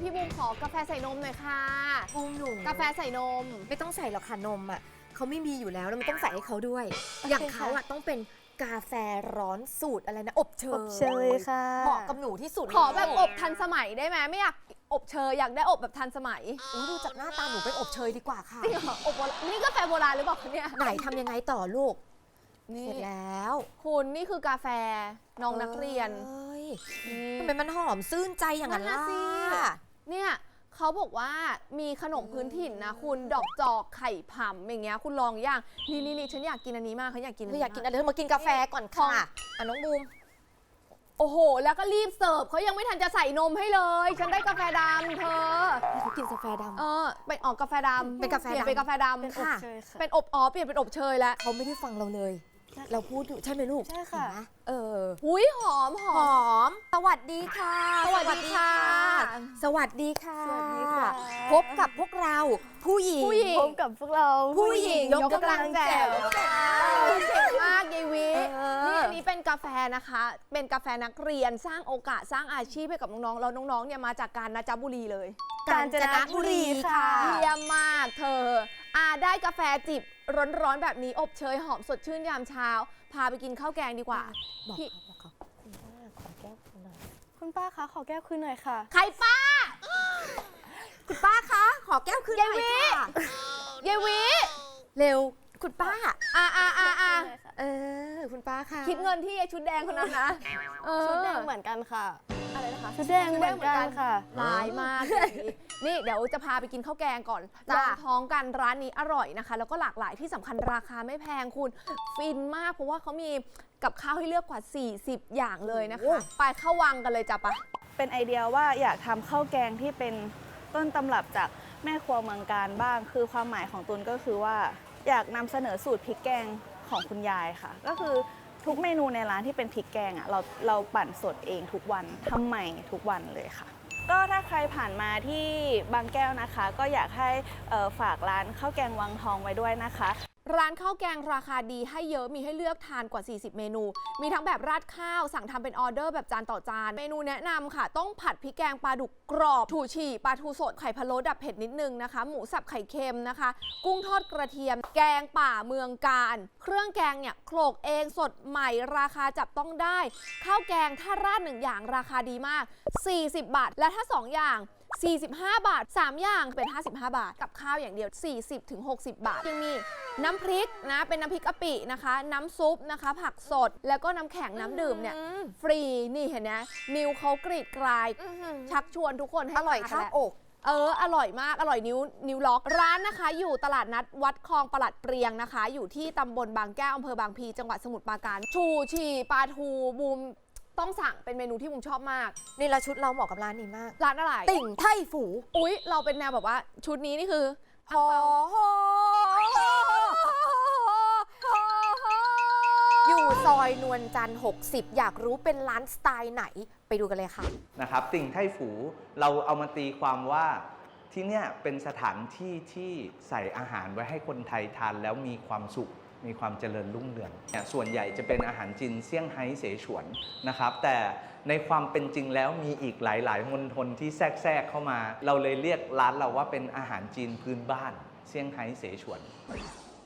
แบบนี้พี่บูมขอกาแฟใส่นมหน่อยค่ะ บูมหนูกาแฟใส่นม ไม่ต้องใส่หรอกค่ะนมอะเขาไม่มีอยู่แล้วแล้วมันต้องใส่ให้เขาด้วย อย่างเขาอะต้องเป็นกาแฟร้อนสูตรอะไรนะอบเชยอบเชยค่ะ เหมาะกับหนูที่สุดขอแบบอบทันสมัยได้ไหมไม่อยากอบเชยอยากได้อบแบบทันสมัยโอ้ดูจากหน้าตาหนูเป็นอบเชยดีกว่าค่ะ จริงเหรออบโบราณนี่กาแฟโบราณหรือเปล่าคะเนี่ยไหนทำยังไงต่อลูกนี่เสร็จแล้วคุณนี่คือกาแฟน้องนักเรียน เอ้ยนี่ ทำไมมันหอมซื่นใจอย่างนั้นนั่ล่ะนน่ะสิ เนี่ยเขาบอกว่ามีขนมพื้นถิ่นนะคุณดอกจอกไข่ผำอย่างเงี้ยคุณลองย่างนี่นี่นี่ฉันอยากกินอันนี้มากเขาอยากกินเธออยากกินอะไรเธอมากินกาแฟก่อนค่ะอะน้องบูมโอ้โห แล้วก็รีบเสิร์ฟเขายังไม่ทันจะใส่นมให้เลย ฉันได้กาแฟดำเธอให้เขากินกาแฟดำเออเป็นออกกาแฟดำเป็นกาแฟปลี่ยนดำเป็นกาแฟดำเป็นอบค่ะเชยค่ะเป็นอบอ๋อเปลี่ยนเป็นอบเชยแล้วเขาไม่ได้ฟังเราเลย เราพูดอยู่ใช่ไหมลูกใช่ค่ะเห็นไหมเออหุยหอมหหอม อม สวัสดีค่ะ สวัสดีค่ะสวัสดีค่ะ สวัสดีค่ะ พบกับพวกเราผู้หญิง ผู้หญิง พบกับพวกเราผู้หญิงยกกำลังแจ๋ว เก่งมากยายวิเออ นี่อันนี้เป็นกาแฟนะคะ เป็นกาแฟนักเรียนสร้างโอกาสสร้างอาชีพให้กับน้องๆแล้วน้องๆเนี่ยมาจากการนาจบุรีเลยกาญจนบุรีค่ะ เยี่ยมมากเธออาได้กาแฟจิบร้อนๆแบบนี้อบเชยหอมสดชื่นยามเช้า พาไปกินข้าวแกงดีกว่าบอกพี่เขาบอกเขาคุณป้าขอแก้วคุณหน่อยคุณป้าคะขอแก้วคืนหน่อยค่ะ ใครป้า คุณป้าคะ ขอแก้วคืนหน่อยยายวิค่ะยายวิเร็ว คุณป้า อ่าอ่าอ่าอ่าเออ คุณป้าค่ะคิดเงินที่ไอ้ชุดแดงคนนั้นนะเออชุดแดงเหมือนกันค่ะ อะไรนะคะชุดแดงเหมือนกันค่ะลายมากอย่างนี้นี่เดี๋ยวจะพาไปกินข้าวแกงก่อนลจ้ะองท้องกันร้านนี้อร่อยนะคะ แล้วก็หลากหลายที่สำคัญราคาไม่แพงคุณ ฟินมากเพราะว่าเขามีกับข้าวให้เลือกกว่า 40 อย่างเลยนะคะ ไปเข้าวังกันเลยจ้ะปะเป็นไอเดียว่าอยากทำข้าวแกงที่เป็นต้นตำรับจากแม่ครัวเมืองการบ้าง คือความหมายของตุนก็คือว่า อยากนำเสนอสูตรพริกแกงของคุณยายค่ะ ก็คือทุกเมนูในร้านที่เป็นพริกแกงอะเราเราปั่นสดเองทุกวันทำใหม่ทุกวันเลยค่ะ ก็ถ้าใครผ่านมาที่บางแก้วนะคะ ก็อยากให้ฝากร้านข้าวแกงวังทองไว้ด้วยนะคะ ร้านข้าวแกงราคาดีให้เยอะมีให้เลือกทานกว่า 40 เมนู มีทั้งแบบราดข้าวสั่งทำเป็นออเดอร์แบบจานต่อจาน เมนูแนะนำค่ะ ต้องผัดพริกแกงปลาดุกกรอบถูฉี่ปลาทูสดไข่พะโล้ดับเผ็ดนิดนึงนะคะ หมูสับไข่เค็มนะคะ กุ้งทอดกระเทียม แกงป่าเมืองการ เครื่องแกงเนี่ยโขลกเองสดใหม่ราคาจับต้องได้ ข้าวแกงถ้าราดหนึ่งอย่างราคาดีมาก 40 บาท และถ้า 2 อย่าง 45 บาท 3 อย่างเป็น 55 บาท กับข้าวอย่างเดียว 40ถึง60 บาท ยังมีน้ำพริกนะ เป็นน้ำพริกกะปินะคะ น้ำซุปนะคะ ผักสด แล้วก็น้ำแข็งน้ำดื่มเนี่ย ฟรี นี่เห็นไหมนิวเขากรีดกลาย ชักชวนทุกคนให้อร่อยมข้าวแล้วอก เออ อร่อยมาก อร่อยนิ้ว นิ้วล็อก ร้านนะคะ อยู่ตลาดนัดวัดคลองประหลัดเปรียงนะคะ อยู่ที่ตำบลบางแก้วอำเภอบางพลีจังหวัดสมุทรปราการ ชูชีปลาทูบูม ต้องสั่งเป็นเมนูที่บูมชอบมาก นี่ละชุดเราเหมาะกับร้านนี้มาก ร้านอะไร ติ่งไทฝูอุ๊ย เราเป็นแนวแบบว่าชุดนี้นี่คือโอ้โหอยู่ซอยนวลจันทร์60 อยากรู้เป็นร้านสไตล์ไหนไปดูกันเลยค่ะ นะครับติ่งไทฝูเราเอามาตีความว่าที่เนี่ยเป็นสถานที่ที่ใส่อาหารไว้ให้คนไทยทานแล้วมีความสุข มีความเจริญรุ่งเรืองเนี่ยส่วนใหญ่จะเป็นอาหารจีนเซี่ยงไฮ้เสฉวนนะครับ แต่ในความเป็นจริงแล้วมีอีกหลายๆมณฑลที่แทรกแทรกเข้ามา เราเลยเรียกร้านเราว่าเป็นอาหารจีนพื้นบ้าน เซี่ยงไฮ้เสฉวน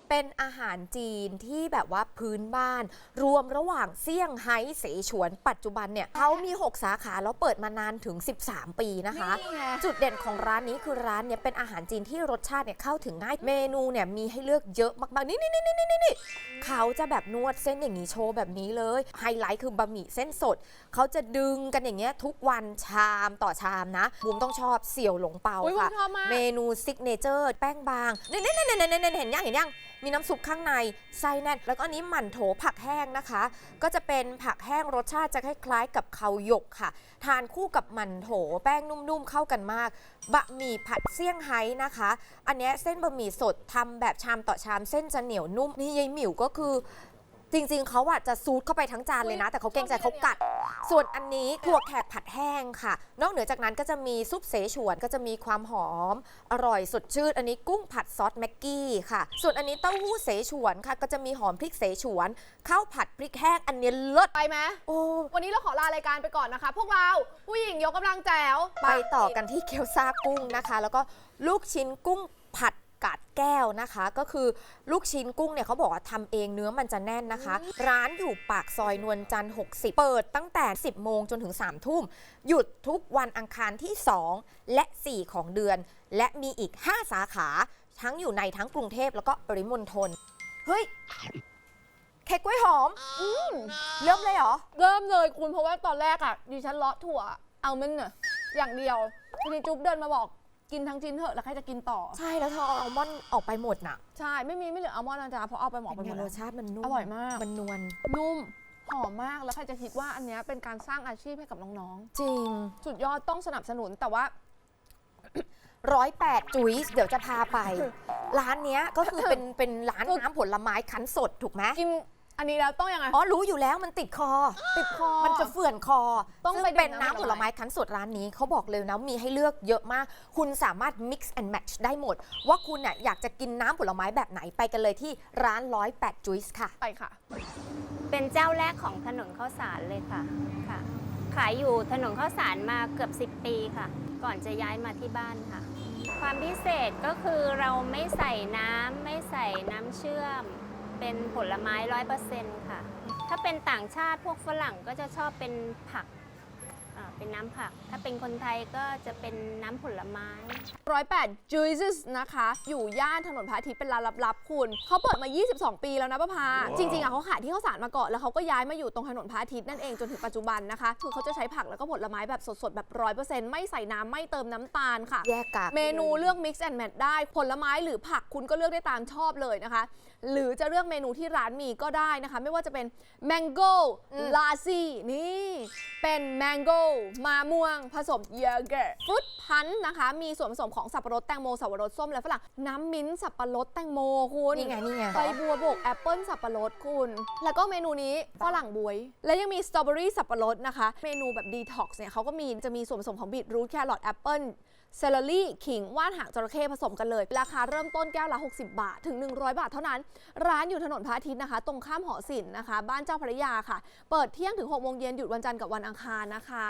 เป็นอาหารจีนที่แบบว่าพื้นบ้าน รวมระหว่างเซี่ยงไฮ้เสฉวน ปัจจุบันเนี่ยเขามี 6 สาขาแล้วเปิดมานานถึง 13 ปีนะคะนี่ไงจุดเด่นของร้านนี้คือร้านเนี่ยเป็นอาหารจีนที่รสชาติเนี่ยเข้าถึงง่ายเมนูเนี่ยมีให้เลือกเยอะมากๆ นี่นี่นี่นี่นี่นี่เขาจะแบบนวดเส้นอย่างนี้โชว์แบบนี้เลยไฮไลท์คือบะหมี่เส้นสด เขาจะดึงกันอย่างเงี้ยทุกวันชามต่อชามนะบูมต้องชอบเสี่ยวหลงเปาอุ๊ยบูมค่ะชอบมากเมนูซิกเนเจอร์แป้งบางเน่เน่เน่เน่เน่เห็นยังเห็นยังมีน้ำซุปข้างในไส้แน่น แล้วก็อันนี้หมั่นโถผักแห้งนะคะ ก็จะเป็นผักแห้งรสชาติจะคล้ายๆ กับเขาหยกค่ะ ทานคู่กับหมั่นโถแป้งนุ่มๆเข้ากันมาก บะหมี่ผัดเซี่ยงไฮ้นะคะ อันนี้เส้นบะหมี่สดทำแบบชามต่อชามเส้นจะเหนียวนุ่มนี่ยายหมิวก็คือ จริงๆ เขาอะจะซูดเข้าไปทั้งจานเลยนะ แต่เขาเกรงใจเขากัด ส่วนอันนี้ถั่วแขกผัดแห้งค่ะ นอกเหนือจากนั้นก็จะมีซุปเสฉวนก็จะมีความหอม อร่อยสดชื่น อันนี้กุ้งผัดซอสแม็กกี้ค่ะ ส่วนอันนี้เต้าหู้เสฉวนค่ะ ก็จะมีหอมพริกเสฉวนข้าวผัดพริกแห้งอันนี้เลิศไปไหมโอ้วันนี้เราขอลารายการไปก่อนนะคะ พวกเราผู้หญิงยกกำลังแจ๋วไปต่อกันที่เกี๊ยวซ่ากุ้งนะคะ แล้วก็ลูกชิ้นกุ้งผัด กาดแก้วนะคะ ก็คือลูกชิ้นกุ้งเนี่ยเขาบอกว่าทำเองเนื้อมันจะแน่นนะคะ ร้านอยู่ปากซอยนวลจันทร์60 เปิดตั้งแต่ 10 โมงจนถึง 3 ทุ่ม หยุดทุกวันอังคารที่ 2 และ 4 ของเดือน และมีอีก 5 สาขา ทั้งอยู่ในทั้งกรุงเทพแล้วก็ปริมณฑลเฮ้ยเค้กกล้วยหอมเริ่มเลยเหรอ เริ่มเลยคุณเพราะว่าตอนแรกอะดิฉันเลาะถั่วเอามันเน่ะอย่างเดียวทีนี้จุ๊บเดินมาบอก กินทั้งชิ้นเถอะแล้วใครจะกินต่อ ใช่แล้วเธอเอาอัลมอนด์ออกไปหมดน่ะใช่ไม่มีไม่เหลืออัลมอนด์นะจ๊ะเพราะเอาไปหมอกไปเป็นหมไงดรแล้ว สชาติมันนุ่มอร่อยมาก มันนวลนุ่มหอมมากแล้วใครจะคิดว่าอันเนี้ยเป็นการสร้างอาชีพให้กับน้องจริง ๆสุดยอดต้องสนับสนุนแต่ว่า ร้อยแปดจุ๊ยส์เดี๋ยวจะพาไป ร้านเนี้ยก็คือเป็นเป็นร้านน้ำผลไม้คั้นสดถูกไหม กิน อันนี้แล้วต้องยังไง อ๋อรู้อยู่แล้วมันติดคอ ติดคอ มันจะเฟื่อนคอต้องซึ่ไปดื่มเป็นน้ำน้ำผผลลไม้ ไม้คั้นสดร้านนี้เขาบอกเลยนะมีให้เลือกเยอะมาก คุณสามารถ mix and match ได้หมด ว่าคุณน่ะอยากจะกินน้ำผลไม้แบบไหนไปกันเลยที่ร้านร้อยแปดจุ๊ยส์ค่ะ ไปค่ะ เป็นเจ้าแรกของถนนข้าวสารเลยค่ะค่ะ ขายอยู่ถนนข้าวสารมาเกือบ 10 ปีค่ะ ก่อนจะย้ายมาที่บ้านค่ะ ความพิเศษก็คือเราไม่ใส่น้ำไม่ใส่น้ำเชื่อม เป็นผลไม้ร้อยเปอร์เซ็นต์ค่ะ ถ้าเป็นต่างชาติพวกฝรั่งก็จะชอบเป็นผักอ่าเป็นน้ำผัก ถ้าเป็นคนไทยก็จะเป็นน้ำผลไม้ ร้อยแปด juices นะคะ อยู่ย่านถนนพระอาทิตย์เป็นร้านลับๆคุณ เขาเปิดมา 22 ปีแล้วนะป้าพา จริง ๆอะเขาขายที่ข้าวสารมาก่อน แล้วเขาก็ย้ายมาอยู่ตรงถนนพระอาทิตย์นั่นเองจนถึงปัจจุบันนะคะ คือเขาจะใช้ผักแล้วก็ผลไม้แบบสดๆ แบบร้อยเปอร์เซ็นต์ไม่ใส่น้ำไม่เติมน้ำตาลค่ะ แยกกาก เมนูเลือก mix and match ได้ ผลไม้หรือผักคุณก็เลือกได้ตามชอบเลยนะคะ หรือจะเลือกเมนูที่ร้านมีก็ได้นะคะ ไม่ว่าจะเป็น mango อืมลาซี่นี่เป็น mango มาม่วง ผสมเยอร์เกอร์ฟรุตพันนะคะ มีส่วนผสมของสับปะรดแตงโมสับปะรดส้มและฝรั่งน้ำมิ้นท์สับปะรดแตงโมคุณนี่ไงนี่ไงใบบัวบกแอปเปิลสับปะรดคุณ แล้วก็เมนูนี้ฝรั่งบวย และยังมีสตรอเบอรี่สับปะรดนะคะ เมนูแบบดีท็อกซ์เนี่ยเขาก็มีจะมีส่วนผสมของบีทรูทแครอทแอปเปิล เซลลรี่ขิงว่านหางจระเข้ผสมกันเลย ราคาเริ่มต้นแก้วละ 60 บาท ถึง 100 บาทเท่านั้น ร้านอยู่ถนนพระอาทิตย์นะคะ ตรงข้ามหอศิลป์นะคะ บ้านเจ้าพระยาค่ะ เปิดเที่ยงถึง6โมงเย็นหยุดวันจันทร์กับวันอังคารนะคะ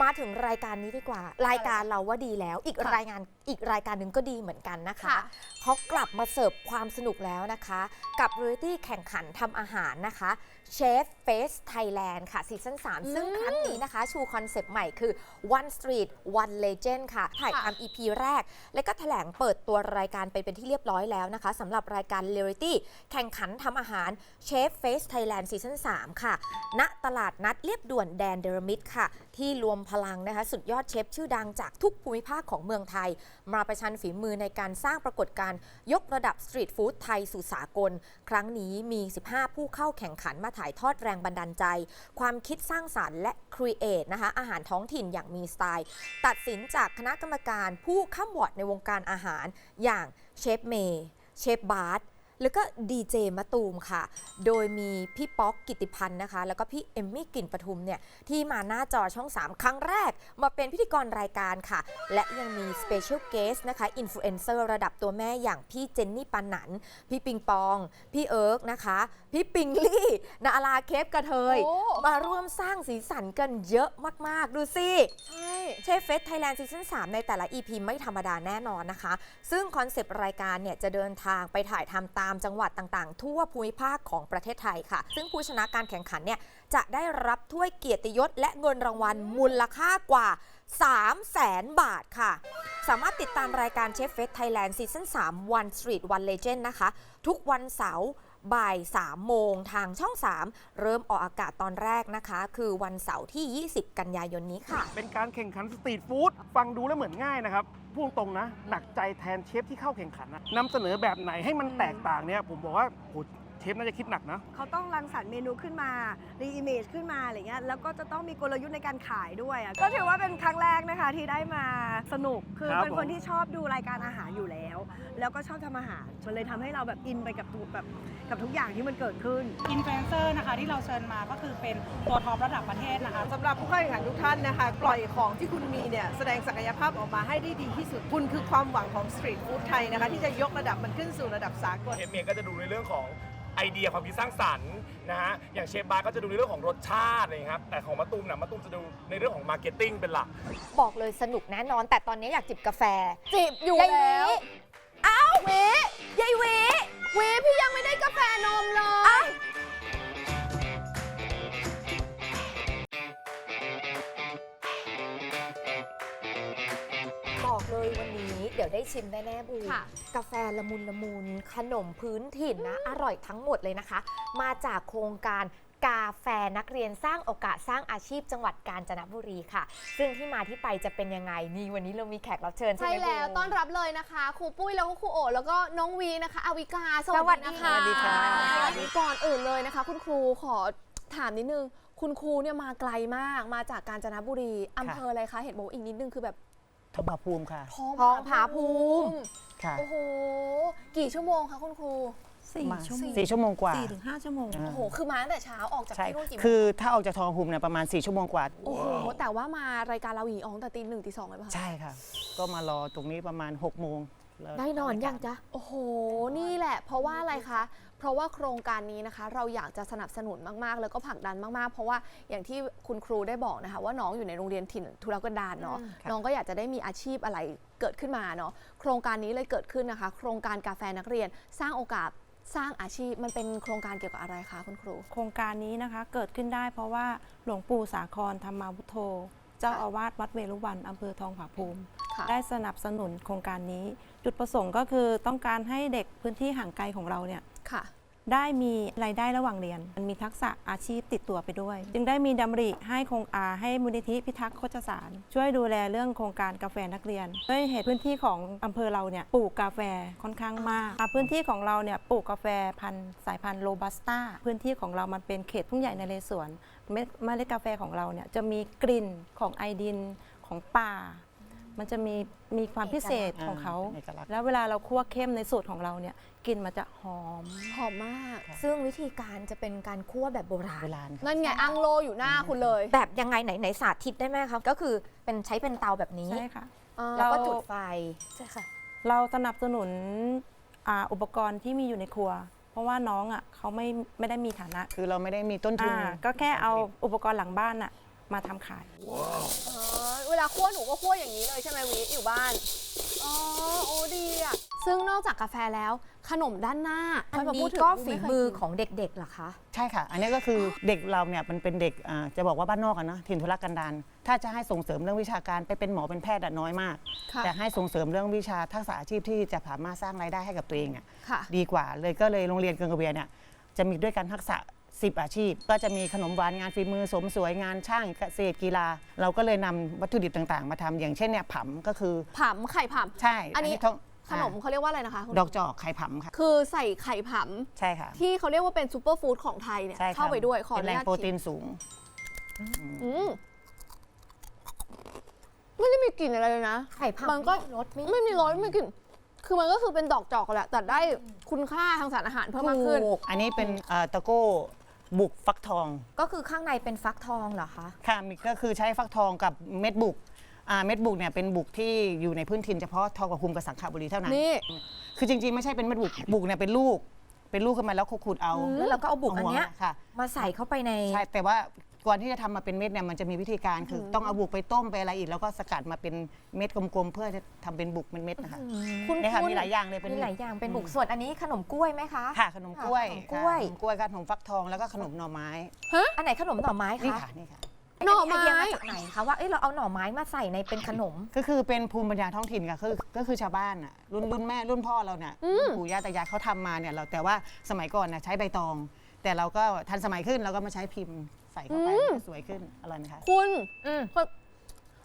มาถึงรายการนี้ดีกว่า รายการเราว่าดีแล้ว อีกค่ะรายงาน อีกรายการหนึ่งก็ดีเหมือนกันนะคะค่ะเขากลับมาเสิร์ฟความสนุกแล้วนะคะ กับเรียลิตี้แข่งขันทำอาหารนะคะเชฟเฟสไทยแลนด์ค่ะซีซั่น3 ซึ่งครั้งนี้นะคะ ชูคอนเซปต์ใหม่คือ One Street One Legend ค่ะ ถ่ายทำ EP แรก และก็แถลงเปิดตัวรายการไปเป็นที่เรียบร้อยแล้วนะคะสำหรับรายการเรียลิตี้แข่งขันทำอาหารเชฟเฟสไทยแลนด์ซีซั่น3 ค่ะ ณ ตลาดนัดเรียบด่วนแดนเดรมิดค่ะ ที่รวมพลังนะคะ สุดยอดเชฟชื่อดังจากทุกภูมิภาคของเมืองไทย มาประชันฝีมือในการสร้างปรากฏการณ์ยกระดับสตรีทฟู้ดไทยสู่สากล ครั้งนี้มี 15 ผู้เข้าแข่งขันมาถ่ายทอดแรงบันดาลใจ ความคิดสร้างสารรค์และครีเอทนะคะอาหารท้องถิ่นอย่างมีสไตล์ ตัดสินจากคณะกรรมการผู้ข้ามวอดในวงการอาหารอย่างเชฟเมย์เชฟบาร์ แล้วก็ดีเจมะตูมค่ะ โดยมีพี่ป๊อกกิติพันธ์นะคะ แล้วก็พี่เอมมี่กลิ่นปทุมเนี่ยที่มาหน้าจอช่อง 3 ครั้งแรก มาเป็นพิธีกรรายการค่ะ และยังมีสเปเชียลเกสนะคะอินฟลูเอนเซอร์ระดับตัวแม่อย่างพี่เจนนี่ปันหนัน พี่ปิงปอง พี่เอิร์กนะคะ พี่ปิงลี่นาอาลาเคฟกระเทยโอ้มาร่วมสร้างสีสันกันเยอะมาก ๆ ดูสิใช่ เชฟเฟสไทยแลนด์ซีซั่น3 ในแต่ละ EP ไม่ธรรมดาแน่นอนนะคะ ซึ่งคอนเซปต์รายการเนี่ยจะเดินทางไปถ่ายทำตามจังหวัดต่างๆ ทั่วภูมิภาคของประเทศไทยค่ะ ซึ่งผู้ชนะการแข่งขันเนี่ยจะได้รับถ้วยเกียรติยศและเงินรางวัลมูลค่ากว่า 3 0 0แสนบาทค่ะ สามารถติดตามรายการเชฟเฟสไทยแลนด์ซีซั่น3 One Street One Legend นะคะ ทุกวันเสาร์ บ่าย 3 โมงทางช่อง 3 เริ่มออกอากาศตอนแรกนะคะ คือวันเสาร์ที่ 20 กันยายนนี้ค่ะ เป็นการแข่งขันสตรีทฟู้ดฟังดูแล้วเหมือนง่ายนะครับพูดตรงนะ หนักใจแทนเชฟที่เข้าแข่งขันนะนำเสนอแบบไหนให้มันแตกต่างเนี่ยผมบอกว่าโห ฟน่าจะคิดหนักนะ เขาต้องรังสรรค์เมนูขึ้นมา รีอิมเมจขึ้นมาอะไรเงี้ย แล้วก็จะต้องมีกลยุทธ์ในการขายด้วยอะก็ถือว่าเป็นครั้งแรกนะคะที่ได้มาสนุก คือครับเป็นคนผม ที่ชอบดูรายการอาหารอยู่แล้ว แล้วก็ชอบทำอาหาร มันเลยทำให้เราแบบอินไปกับทุกแบบกับทุกอย่างที่มันเกิดขึ้น อินฟลูเอนเซอร์นะคะที่เราเชิญมาก็คือเป็นตัวท็อประดับประเทศนะคะ สำหรับผู้เข้าแข่งขันทุกท่านนะคะ ปล่อยของที่คุณมีเนี่ย แสดงศักยภาพออกมาให้ได้ดีที่สุด คุณคือความหวังของสตรีทฟู้ดไทยนะคะ ที่จะยกระดับมันขึ้นสู่ระดับสากล เชฟเมียงก็จะดูในเรื่องของ ไอเดียความคิดสร้างสรรค์นะฮะอย่างเชฟบาร์ก็จะดูในเรื่องของรสชาติอะไรอย่างเงี้ยครับแต่ของมะตูมนะมะตูมจะดูในเรื่องของมาร์เก็ตติ้งเป็นหลัก บอกเลยสนุกแน่นอน แต่ตอนนี้อยากจิบกาแฟจีบอยู่ยายหวีแล้วอ้าวหวียายหวีหวีพี่ยังไม่ได้กาแฟนมเลย ยวได้ชิมแน่ๆบูค่ะ กาแฟละมุนละมุนขนมพื้นถิ่นนะ อร่อยทั้งหมดเลยนะคะ มาจากโครงการกาแฟนักเรียนสร้างโอกาสสร้างอาชีพจังหวัดกาญจนบุรีค่ะ ซึ่งที่มาที่ไปจะเป็นยังไงนี่วันนี้เรามีแขกรับเชิญใช่ใช่ไหมแล้วบู ต้อนรับเลยนะคะ ครูปุ้ยแล้วก็ครูโอ แล้วก็น้องวีนะคะ อวิกาสสวัวัสสดีดีนะคะสวัสดีค่ะก่อนอื่นเลยนะคะ คุณครูขอถามนิดนึง คุณครูเนี่ยมาไกลมากมาจากกาญจนบุรีอำเภออะไรคะเห็นบอกว่าอีกนิดนึงคือแบบ ทองผาภูมิค่ะท้องทองผาภูมิ ค่ะโอ้โห กี่ชั่วโมงคะคุณครู สี่มาชั่วโมงสี่ชั่วโมงกว่า สี่ถึงห้าชั่วโมง อ่า โอ้โห คือมาตั้งแต่เช้าออกจากใช่ ที่นู่นกี่โมงคือถ้าออกจากทองผาภูมิเนี่ยประมาณ4ชั่วโมงกว่า โอ้โห แต่ว่ามารายการเราหญิงออกตั้งแต่ตีหนึ่งตีสองเลยป่ะคะ ใช่ค่ะ ก็มารอตรงนี้ประมาณ6โมง แล้วได้นอนยังจ๊ะ โอ้โห นี่แหละ เพราะว่าอะไรคะ เพราะว่าโครงการนี้นะคะ เราอยากจะสนับสนุนมากๆ แล้วก็ผลักดันมากๆ เพราะว่าอย่างที่คุณครูได้บอกนะคะ ว่าน้องอยู่ในโรงเรียนถิ่นทุรกันดารเนาะอืมค่ะน้องก็อยากจะได้มีอาชีพอะไรเกิดขึ้นมาเนาะ โครงการนี้เลยเกิดขึ้นนะคะ โครงการกาแฟนักเรียนสร้างโอกาสสร้างอาชีพมันเป็นโครงการเกี่ยวกับอะไรคะคุณครู โครงการนี้นะคะเกิดขึ้นได้เพราะว่าหลวงปู่สาครธรรมาวุฒโธ เจ้าค่ะอาวาสวัดเวรุวันอำเภอทองผาภูมิ ค่ะ ได้สนับสนุนโครงการนี้ จุดประสงค์ก็คือต้องการให้เด็กพื้นที่ห่างไกลของเราเนี่ยค่ะ ได้มีรายได้ระหว่างเรียน มันมีทักษะอาชีพติดตัวไปด้วย จึงได้มีดำริให้โครงอาให้มูลนิธิพิทักษ์โคชสาร ช่วยดูแลเรื่องโครงการกาแฟนักเรียน ด้วยเหตุพื้นที่ของอำเภอเราเนี่ยปลูกกาแฟค่อนข้างมากอ่าพื้นที่ของเราเนี่ยปลูกกาแฟพันธุ์สายพันธุ์โรบัสต้าพื้นที่ของเรามันเป็นเขตทุ่งใหญ่ในเลสวนเม็ดเมล็ดกาแฟของเราเนี่ยจะมีกลิ่นของไอดินของป่า มันจะมีมีความพิเศษของเขา เอกลักษณ์ แล้วเวลาเราคั่วเข้มในสูตรของเราเนี่ยกลิ่นมันจะหอม หอมมากซึ่งวิธีการจะเป็นการคั่วแบบโบราณโบราณค่ะนั่นไงอังโลอยู่หน้าคุณเลย แบบยังไงไหนไหนสาธิตได้ไหมครับก็คือเป็นใช้เป็นเตาแบบนี้ใช่ค่ะแล้วก็เรา จุดไฟ ใช่ค่ะ เราสนับสนุนอ่าอุปกรณ์ที่มีอยู่ในครัว เพราะว่าน้องอะเขาไม่ไม่ได้มีฐานะคือเราไม่ได้มีต้นทุน อ่าก็แค่เอาอุปกรณ์หลังบ้านอะ มาทำขาย อ๋อเวลาคั่วหนูก็คั่วอย่างนี้เลยใช่ไหมวิอยู่บ้าน อ๋อ โอ้ดีอะ ซึ่งนอกจากกาแฟแล้ว ขนมด้านหน้า อันค่ยมาพูนี้ดถึงก็ไม่ฝีเคยมือกินของเด็กๆเหรอคะ ใช่ค่ะ อันนี้ก็คือเด็กเราเนี่ยมันเป็นเด็กอ่าจะบอกว่าบ้านนอกกันนะถิ่นทุรกันดารถ้าจะให้ส่งเสริมเรื่องวิชาการไปเป็นหมอเป็นแพทย์อะน้อยมาก ค่ะ แต่ให้ส่งเสริมเรื่องวิชาทักษะอาชีพที่จะสามารถสร้างรายได้ให้กับตัวเองอะ ค่ะ ดีกว่าเลยก็เลยโรงเรียนเกิงกระเบียเนี่ยจะมีด้วยกันทักษะ 10 อาชีพ ก็จะมีขนมหวานงานฝีมือสมสวยงานช่างเกษตรกีฬา เราก็เลยนำวัตถุดิบต่างๆ มาทำอย่างเช่นเนี่ยผำก็คือผำไข่ผำใช่อันนี้ท้องขนมเขาเรียกว่าอะไรนะคะคุณดอกจอกไข่ผำค่ะ คือใส่ไข่ผใช่ค่ะำที่เขาเรียกว่าเป็นซูเปอร์ฟู้ดของไทยเนี่ยใช่ค่ะเข้าไปด้วยขออเป็นนุแหล่งญาตโปรตีชิมนสูง อืมไม่ได้มีกลิ่นอะไรเลยนะ ไข่พับมันก็ รสไม่ไม่มีรสไม่มีกลิ่นคือมันก็คือเป็นดอกจอกแหละแต่ได้คุณค่าทางสารอาหารเพิ่มมากขึ้น ถูก อันนี้เป็นเอ่อตะโก้ บุกฟักทอง ก็คือข้างในเป็นฟักทองเหรอคะ ค่ะมีก็คือใช้ฟักทองกับเม็ดบุกอ่าเม็ดบุกเนี่ยเป็นบุกที่อยู่ในพื้นถิ่นเฉพาะทองกับคุมกับสังขบุรีเท่านั้น นี่ คือจริงๆ ไม่ใช่เป็นเม็ดบุกบุกเนี่ยเป็นลูก เป็นลูกขึ้นมาแล้วขูดๆเอาแล้วเราก็เอาบุกอันหัวเนี้ยค่ะ มาใส่เข้าไปใน ใช่แต่ว่า ก่อนที่จะทำมาเป็นเม็ดเนี่ยมันจะมีวิธีการคือต้องเอาบุกไปต้มไปอะไรอีก แล้วก็สกัดมาเป็นเม็ดกลมๆเพื่อจะทำเป็นบุกเป็นเม็ดนะคะ คุณเนี่ยค่ะคุณมีหลายอย่างเลยเป็น มีหลายอย่างเป็นบุกส่วนอันนี้ขนมกล้วยไหมคะ ค่ะขนมกล้วยขนมกล้วย ค่ะขนมกล้วยกับขนมฟักทองแล้วก็ขนมหน่อไม้อันไหนขนมหน่อไม้นี่คะค่ะนี่ค่ะ หน่อไม้ไอเดียมาจากไหนคะว่าเอ้ยเราเอาหน่อไม้มาใส่ในเป็นขนม ก็คือเป็นภูมิปัญญาท้องถิ่นค่ะคือก็คือชาวบ้านอะรุ่นรุ่นแม่รุ่นพ่อเราเนี่ยรุ่นปู่ย่าตายายเขาทำมาเนี่ยเราแต่ว่าสมัยก่อนน่ะใช้ใบตอง แต่เราก็ทันสมัยขึ้นเราก็มาใช้พิมพ์ใส่เข้าไปให้สวยขึ้นอร่อยไหมคะ คุณอืม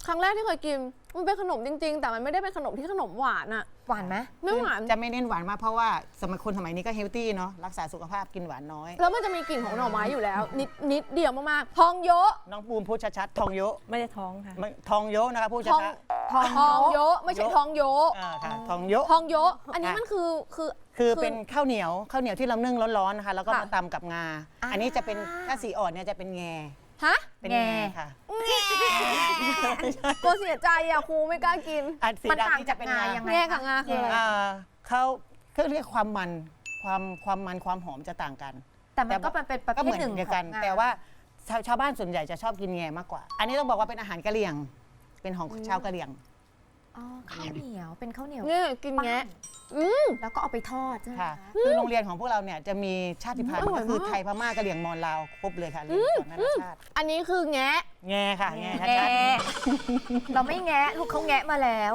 ครั้งแรกที่เคยกิน มันเป็นขนมจริง ๆ แต่มันไม่ได้เป็นขนมที่ขนมหวานอะหวานไหม ไม่หวาน จะไม่เน้นหวานมากเพราะว่าสมัยคนสมัยนี้ก็เฮลตี้เนาะรักษาสุขภาพกินหวานน้อย แล้วมันจะมีกลิ่นของหน่อไม้อยู่แล้ว นิดนิดเดียวมากๆ ทองโยะน้องปูมพูดชัดๆทองโยะไม่ได้ท้องค่ะ ไม่ทองโยะนะคะพูดทองชัด ทองทองโยะไม่ใช่ทองโยะๆอ่าค่ะทองโยะ ทองโยะอันนี้ค่ะมันคือคือ คือเป็นข้าวเหนียวข้าวเหนียวที่เรานึ่งร้อนๆนะคะแล้วก็ค่ะมาตำกับงา อันนี้จะเป็นถ้าสีอ่อนเนี่ยจะเป็นแงฮะเป็นแงแงค่ะกลัวเสียใจอะครูไม่กล้ากินอันสีมันต่างดำนี่จาจะกเป็นงางายังไงแง่คะกับงาคืออะไรอ่าเขาเขาเรียกความมันความความมันความหอมจะต่างกัน แต่มันก็เป็นเป็นประก็เภเหทมือนหนึ่งเดียวกันของงแต่ว่าชาวชาวบ้านส่วนใหญ่จะชอบกินแงมากกว่า อันนี้ต้องบอกว่าเป็นอาหารกะเหรี่ยง เป็นของชาวกะเหรี่ยง อ๋อข้าวเหนียวเป็นข้าวเหนียวเนี่ยกินแงะอืมแล้วก็เอาไปทอดใช่ไหมค่ะ คะคือโรงเรียนของพวกเราเนี่ยจะมีชาติพันธุ์อร่อยก็คือมากไทยพม่ากะเหรี่ยงมอญลาวครบเลยค่ะเรียนสอนนานาชาติอันนี้คือแงะแงค่ะแงแงชัดเราไม่แงะลูกเขาแงะมาแล้ว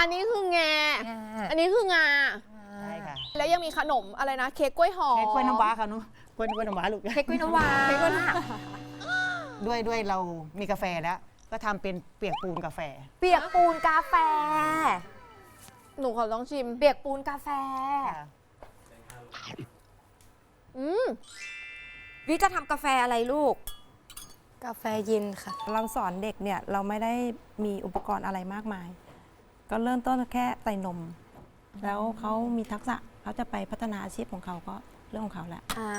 อันนี้คือแงะแงะอันนี้คืองา ๆใช่ค่ะแล้วยังมีขนมอะไรนะ เค้กกล้วยหอมเค้กกล้วยน้ำว้าค่ะเนุกล้วยกล้วยน้ำว้าลูกเค้กกล้วยน้ำว้าเค้กกล้วยน้ำว้าด้วยด้วยเรามีกาแฟแล้ว ก็ทำเป็นเปียกปูนกาแฟ เปียกปูนกาแฟ หนูขอลองชิม เปียกปูนกาแฟค่ะอืมวิจะทำกาแฟอะไรลูก กาแฟเย็นค่ะ เราสอนเด็กเนี่ยเราไม่ได้มีอุปกรณ์อะไรมากมาย ก็เริ่มต้นแค่ใส่นม แล้วเขามีทักษะเขาจะไปพัฒนาอาชีพของเขาก็ เรื่องของเขาแหละอ่า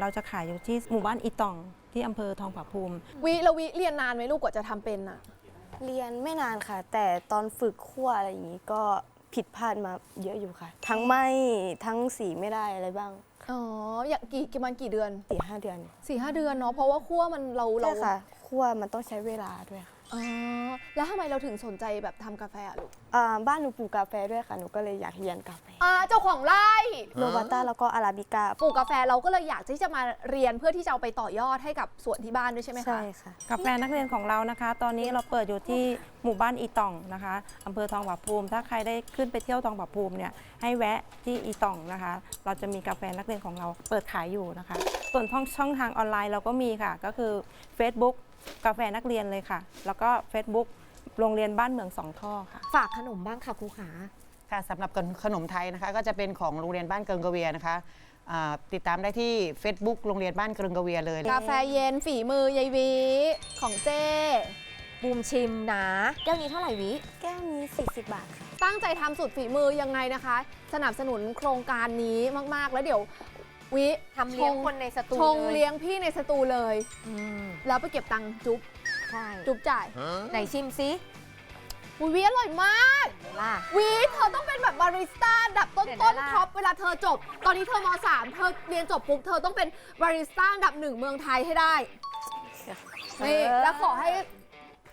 เราจะขายอยู่ที่หมู่บ้านอีตอง ที่อำเภอทองผาภูมิ วิแล้ววิเรียนนานไหมลูกกว่าจะทำเป็นอะเรียนไม่นานค่ะ แต่ตอนฝึกคั่วอะไรอย่างนี้ก็ผิดพลาดมาเยอะอยู่ค่ะ ทั้งไหมทั้งสีไม่ได้อะไรบ้างอ๋อ อย่างกี่กี่มันกี่เดือนสี่ห้าเดือนสี่ห้าเดือนเนาะ เพราะว่าคั่วมันเราเรา ใช่ค่ะคั่วมันต้องใช้เวลาด้วยค่ะ อ๋อแล้วทำไมเราถึงสนใจแบบทำกาแฟอะลูกอ่าบ้านหนูปลูกกาแฟด้วยค่ะ หนูก็เลยอยากเรียนกาแฟอ่าเจ้าของไร่โรบัสต้าแล้วก็อาราบิก้าปลูกกาแฟเราก็เลยอยากที่จะมาเรียนเพื่อที่จะเอาไปต่อยอดให้กับสวนที่บ้านด้วยใช่ไหมคะ ใช่ค่ะ กาแฟนักเรียนของเรานะคะ ตอนนี้เราเปิดอยู่ที่หมู่บ้านอีตองนะคะอำเภอทองผาภูมิ ถ้าใครได้ขึ้นไปเที่ยวทองผาภูมิเนี่ยให้แวะที่อีตองนะคะ เราจะมีกาแฟนักเรียนของเราเปิดขายอยู่นะคะ ส่วนช่องช่องทางออนไลน์เราก็มีค่ะ ก็คือ Facebook กาแฟนักเรียนเลยค่ะ แล้วก็ Facebook โรงเรียนบ้านเมืองสองท่อค่ะ ฝากขนมบ้างค่ะครูขา ค่ะสำหรับขนมไทยนะคะ ก็จะเป็นของโรงเรียนบ้านเกิงกระเวียนะคะอ่าติดตามได้ที่ Facebook โรงเรียนบ้านเกิงกระเวียเลย กาแฟเย็นฝีมือยายวีของเจ้บูมชิมนะแก้วนี้เท่าไหร่วิ แก้วนี้ 40 บาทค่ะ ตั้งใจทำสุดฝีมือยังไงนะคะ สนับสนุนโครงการนี้มาก ๆ แล้วเดี๋ยว วิทำเลี้ยงคนในสตูชงเลยเลี้ยงพี่ในสตูเลย อืมแล้วไปเก็บตังค์จุ๊บ ใช่จุ๊บจ่ายไหนชิมซิอุ๊ยวิอร่อยมาก ล่ะ วีเธอต้องเป็นแบบบาริสต้าอันดับต้นเดี๋ยวต้นนะล่ะ ท็อปเวลาเธอจบ ตอนนี้เธอม .3 เธอเรียนจบปุ๊บเธอต้องเป็นบาริสต้าอันดับหนึ่งเมืองไทยให้ได้นี่แล้วขอให้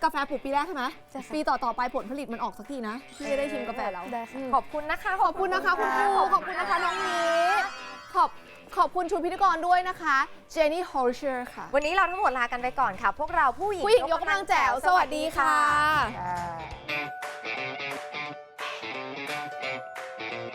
กาแฟปลูกปีแรกใช่ไหมปีต่อต่อๆไปผลผลิตมันออกสักทีนะพี่จะได้ชิมกาแฟเรา ได้ค่ะขอบคุณนะคะ ขอบคุณนะคะคุณครูขอบคุณนะคะน้องมีขอบ ขอบคุณชุดพิธีกรด้วยนะคะเจนี่ฮอลเชอร์ค่ะ วันนี้เราทั้งหมดลากันไปก่อนค่ะ พวกเราผู้หญิงยกกำลังแจ๋วสวัสดีค่ะ ค่ะ